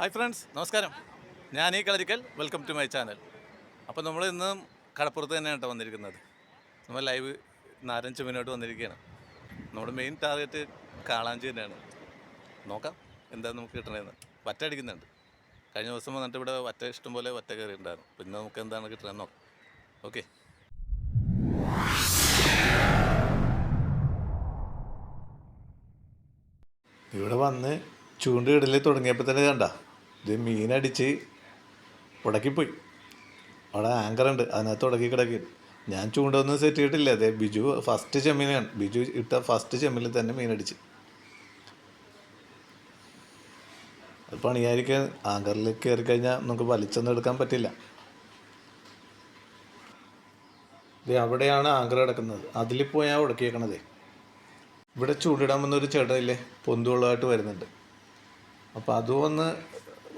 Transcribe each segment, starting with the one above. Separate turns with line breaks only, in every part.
Hi friends നമസ്കാരം. ഞാൻ ഈ Kalarickal welcome to my channel അപ്പോൾ നമ്മൾ ഇന്ന് കടപ്പുറത്ത് തന്നെയാണ് കേട്ടോ വന്നിരിക്കുന്നത്. നമ്മൾ ലൈവ് നാരഞ്ച് മുന്നോട്ട് വന്നിരിക്കുകയാണ്. നമ്മുടെ മെയിൻ ടാർഗറ്റ് കാളാഞ്ചി തന്നെയാണ്. നോക്കാം എന്താ നമുക്ക് കിട്ടണതെന്ന് വറ്റ അടിക്കുന്നുണ്ട്. കഴിഞ്ഞ ദിവസം വന്നിട്ട് ഇവിടെ വറ്റ ഇഷ്ടം പോലെ വറ്റ കയറിയിട്ടുണ്ടായിരുന്നു. പിന്നെ നമുക്ക് എന്താണ് കിട്ടണമെന്ന് നോക്കാം. ഓക്കെ ഇവിടെ വന്ന് ചൂണ്ടിടൽ തുടങ്ങിയപ്പോൾ തന്നെ കണ്ട. ഇത് മീനടിച്ച് ഉടക്കിപ്പോയി. അവിടെ ആങ്കർ ഉണ്ട് അതിനകത്ത് ഉടക്കി കിടക്കി. ഞാൻ ചൂണ്ടൊന്നും സെറ്റ് ചെയ്തിട്ടില്ല. അതെ ബിജു ഫസ്റ്റ് ചെമ്മീനാണ് ബിജു ഇട്ട ഫസ്റ്റ് ചെമ്മിൽ തന്നെ മീനടിച്ച്. അത് പണിയായിരിക്കാൻ ആങ്കറിൽ കയറി കഴിഞ്ഞാൽ നമുക്ക് വലിച്ചൊന്നും എടുക്കാൻ പറ്റില്ല. ഇത് അവിടെയാണ് ആങ്കർ കിടക്കുന്നത്. അതിൽ പോയാൽ ഉടക്കിയേക്കണതേ. ഇവിടെ ചൂണ്ടിടാൻ വന്നൊരു ചേട്ടനില്ലേ പൊന്തുവെള്ളമായിട്ട് വരുന്നുണ്ട്. അപ്പോൾ അത് വന്ന്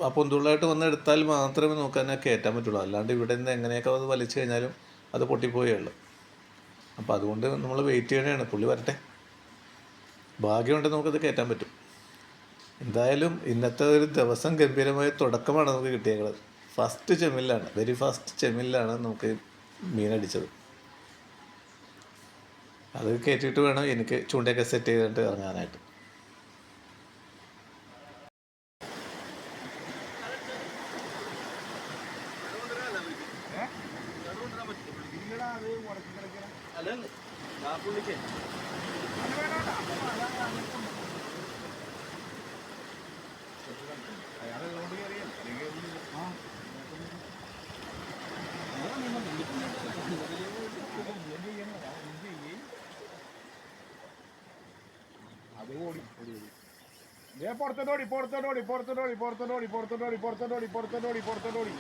ആ പൊന്തുള്ളായിട്ട് വന്ന് എടുത്താൽ മാത്രമേ നമുക്ക് തന്നെ കയറ്റാൻ പറ്റുള്ളൂ. അല്ലാണ്ട് ഇവിടെ നിന്ന് എങ്ങനെയൊക്കെ അത് വലിച്ചു കഴിഞ്ഞാലും അത് പൊട്ടിപ്പോയേ ഉള്ളൂ. അപ്പോൾ അതുകൊണ്ട് നമ്മൾ വെയിറ്റ് ചെയ്യണതാണ് പുള്ളി വരട്ടെ. ഭാഗ്യമുണ്ടെങ്കിൽ നമുക്കത് കയറ്റാൻ പറ്റും. എന്തായാലും ഇന്നത്തെ ഒരു ദിവസം ഗംഭീരമായ തുടക്കമാണ് നമുക്ക് കിട്ടിയേക്കുന്നത് ഫസ്റ്റ് ചെമ്മിലാണ് വെരി ഫസ്റ്റ് ചെമ്മിലാണ് നമുക്ക് മീനടിച്ചത് അത് കയറ്റിയിട്ട് വേണം എനിക്ക് ചൂണ്ടയൊക്കെ സെറ്റ് ചെയ്തിട്ട് ഇറങ്ങാനായിട്ട്.
ഏ പുറത്തോടി പുറത്തോടി പുറത്തോടി പുറത്തോടി പുറത്തോടി പുറത്തോടി പുറത്തോടി പുറത്തോടി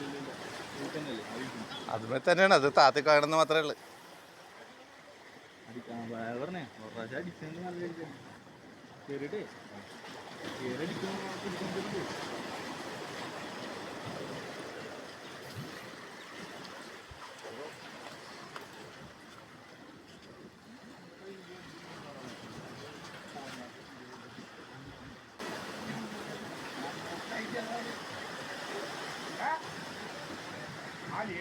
അതുമേ തന്നെയാണ് അത് താത്തി കാണുന്ന മാത്രമേ ഉള്ളൂ.
പറഞ്ഞേ ഒരു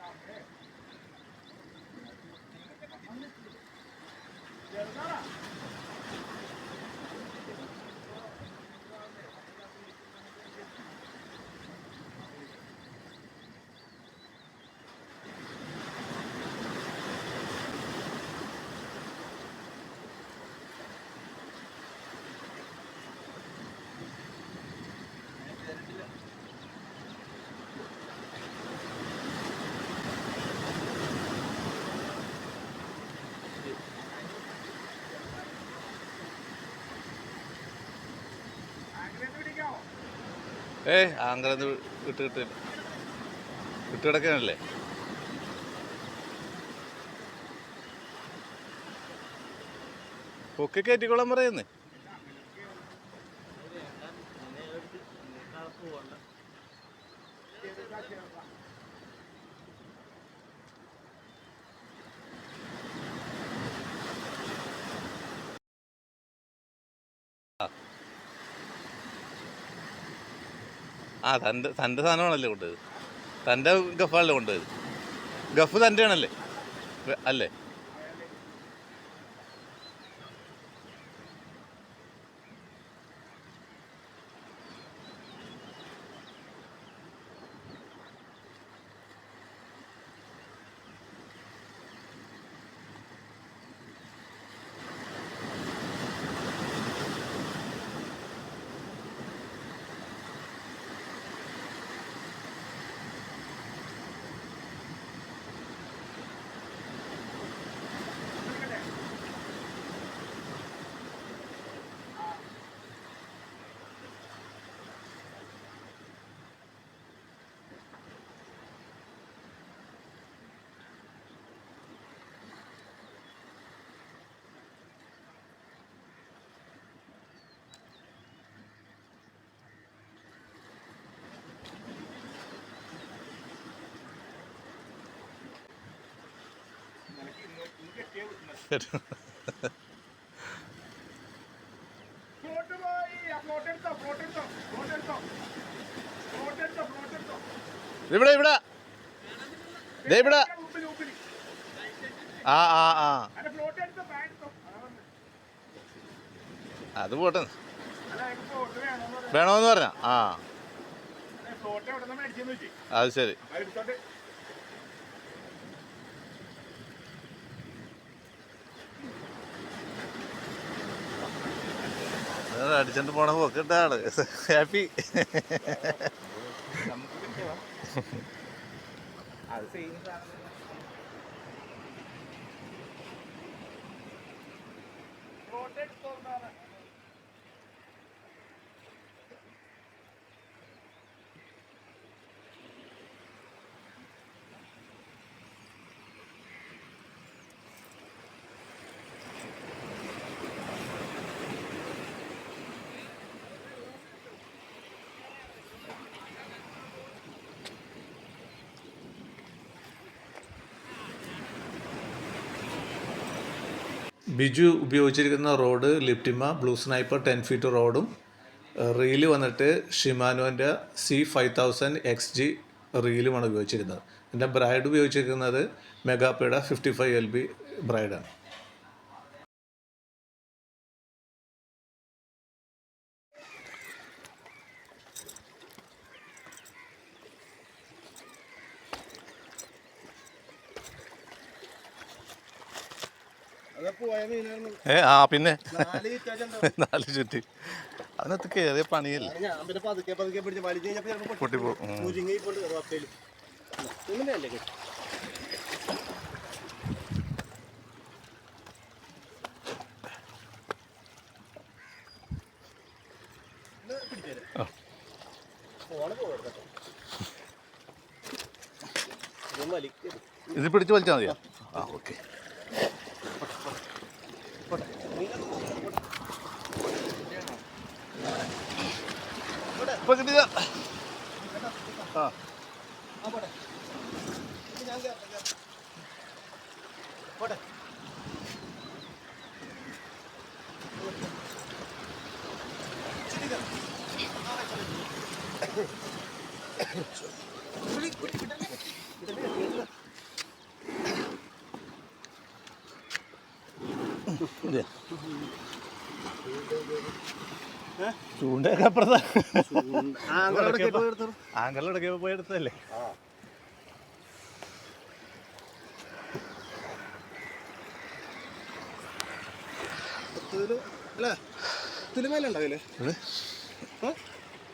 Stop there.
ഏയ് ആങ്കറന്ന് വിട്ട് കിട്ടില്ല വിട്ട് കിടക്കാനല്ലേ? പൊക്കി കയറ്റിക്കോളാൻ പറയുന്നേ. ആ തന്റെ തന്റെ സാധനമാണല്ലേ കൊണ്ടുപോയത് തന്റെ ഗഫാണല്ലേ കൊണ്ടുപോയത് ഗഫ് തന്റെ ആണല്ലേ അല്ലേ? ഇവിടെ ഇവിടെ. ദേ ഇവിടെ. ആ ആ ആ.
അതാ
പോട്ടെ.
വേണോന്ന് വേണമെന്ന് പറഞ്ഞു.
ആ. അത് ശരി
അത് എടുത്തോണ്ട്
അത് അടിച്ചോണ്ട് പോണ പോക്കിട്ട ആൾ ഹാപ്പി.
അത് സെയിം
ബിജു ഉപയോഗിച്ചിരിക്കുന്ന റോഡ് ലിപ്റ്റിമ ബ്ലൂ സ്നൈപ്പർ ടെൻ ഫീറ്റ് റോഡും റീൽ വന്നിട്ട് ഷിമാനോന്റെ C five thousand X G റീലുമാണ് ഉപയോഗിച്ചിരുന്നത്. എന്റെ ബ്രൈഡ് ഉപയോഗിച്ചിരിക്കുന്നത് മെഗാപ്പയുടെ ഫിഫ്റ്റി ഫൈവ് എൽ ബി ബ്രൈഡാണ്. ഏ ആ പിന്നെ? നാല് ചുറ്റി. അതിനകത്ത് കയറിയ പണിയല്ലേ? പൊട്ടിപ്പോ ഇത്? പിടിച്ച് വലിച്ചാൽ മതിയോ? ആ ഓക്കെ. ഇപ്പൊ കിട്ടിയതാ ആ
പോട്ടെ. ഇത് ഞാൻ കേറാം, കേറാം. പോട്ടെ ശരി, കേറാം.
ചൂണ്ടയൊക്കെ അപ്പുറത്താ.
ആ, അങ്ങനെ അവിടെ കേട്ട് പോയി
എടുത്തല്ലേ?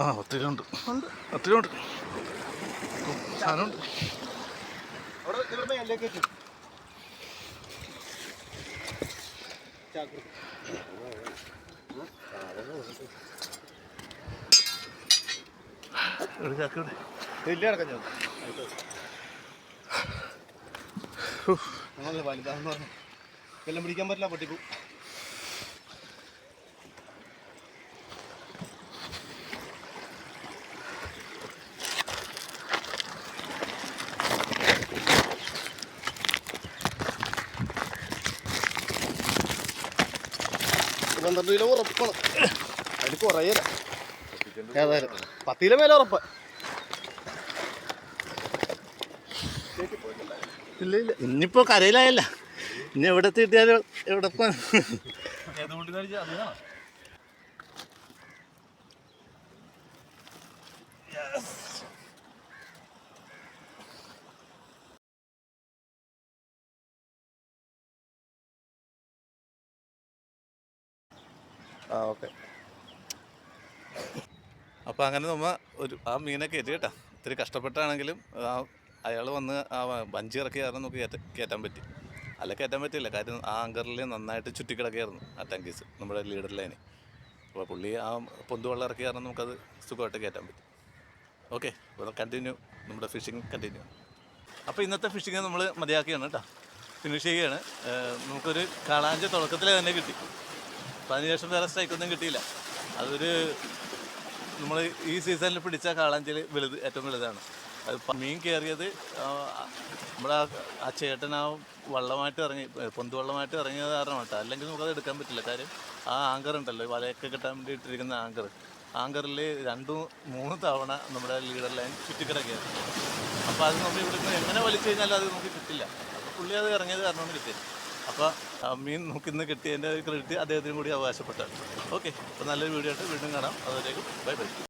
ആ. ഒത്തിരി ഉണ്ട്
ഉണ്ട്
ഒത്തിരി ഉണ്ട്. സാധനമുണ്ട്.
അവിടെ വലുതാന്ന് പറഞ്ഞു എല്ലാം പിടിക്കാൻ പറ്റില്ല പൊട്ടിപ്പോ പന്ത്രണ്ട് കിലോ ഉറപ്പാണ്. അതിന് കുറയല ഏതായാലും പത്ത് കിലോ മേലെ ഉറപ്പ്.
ഇല്ല ഇല്ല. ഇനിയിപ്പോ കരയിലായല്ല. ഇനി എവിടെ തീട്ടിയാലും എവിടെ പോ- ആ ഓക്കെ. അപ്പോൾ അങ്ങനെ നമ്മൾ ഒരു ആ മീനൊക്കെ കയറ്റി കേട്ടോ. ഇത്തിരി കഷ്ടപ്പെട്ടാണെങ്കിലും ആ അയാൾ വന്ന് ആ വഞ്ചി ഇറക്കി കാരണം നമുക്ക് കയറ്റ കയറ്റാൻ പറ്റി. അല്ല കയറ്റാൻ പറ്റില്ല കാര്യം ആ ആങ്കറിൽ നന്നായിട്ട് ചുറ്റിക്കിടക്കുകയായിരുന്നു ആ ടാങ്കീസ് നമ്മുടെ ലീഡർ ലൈന്. അപ്പോൾ പുള്ളി ആ പൊന്തുവെള്ളം ഇറക്കി കാരണം നമുക്കത് സുഖമായിട്ട് കയറ്റാൻ പറ്റി. ഓക്കെ ഇവിടെ കണ്ടിന്യൂ. നമ്മുടെ ഫിഷിങ് കണ്ടിന്യൂ. അപ്പോൾ ഇന്നത്തെ ഫിഷിങ് നമ്മൾ മതിയാക്കിയാണ് കേട്ടോ. ഫിനിഷ് ചെയ്യുകയാണ് നമുക്കൊരു കാളാഞ്ച് തുടക്കത്തിൽ തന്നെ കിട്ടി. അപ്പം ലക്ഷം വേറെ സ്ട്രൈക്കൊന്നും കിട്ടിയില്ല. അതൊരു നമ്മൾ ഈ സീസണിൽ പിടിച്ച കാളാഞ്ചേരി വലുത് ഏറ്റവും വലുതാണ്. അത് മീൻ കയറിയത് നമ്മുടെ ആ- ആ ചേട്ടൻ ആ വള്ളമായിട്ട് ഇറങ്ങി പൊന്തുവള്ളമായിട്ട് ഇറങ്ങിയത് കാരണം കേട്ടോ അല്ലെങ്കിൽ നമുക്കത് എടുക്കാൻ പറ്റില്ല. കാര്യം ആ ആങ്കർ ഉണ്ടല്ലോ വലയൊക്കെ കിട്ടാൻ വേണ്ടി ഇട്ടിരിക്കുന്ന ആങ്കർ ആങ്കറിൽ രണ്ടു മൂന്ന് തവണ നമ്മുടെ ലീഡർ ലൈൻ ചുറ്റിക്കിടക്കുകയാണ് അപ്പോൾ അത് നമ്മൾ ഇവിടുന്ന് എങ്ങനെ വലിച്ചു കഴിഞ്ഞാലും അത് നമുക്ക് കിട്ടില്ല. അപ്പോൾ പുള്ളി അത് ഇറങ്ങിയത് കാരണമാണ് കിട്ടിയത്. അപ്പോൾ മീൻ നമുക്ക് ഇന്ന് കിട്ടിയതിന്റെ ക്രെഡിറ്റ് അദ്ദേഹത്തിനും കൂടി അവകാശപ്പെട്ടാണ്. ഓക്കെ അപ്പോൾ നല്ലൊരു വീഡിയോ ആയിട്ട് വീണ്ടും കാണാം. അതുവരേക്കും ബൈ ബൈ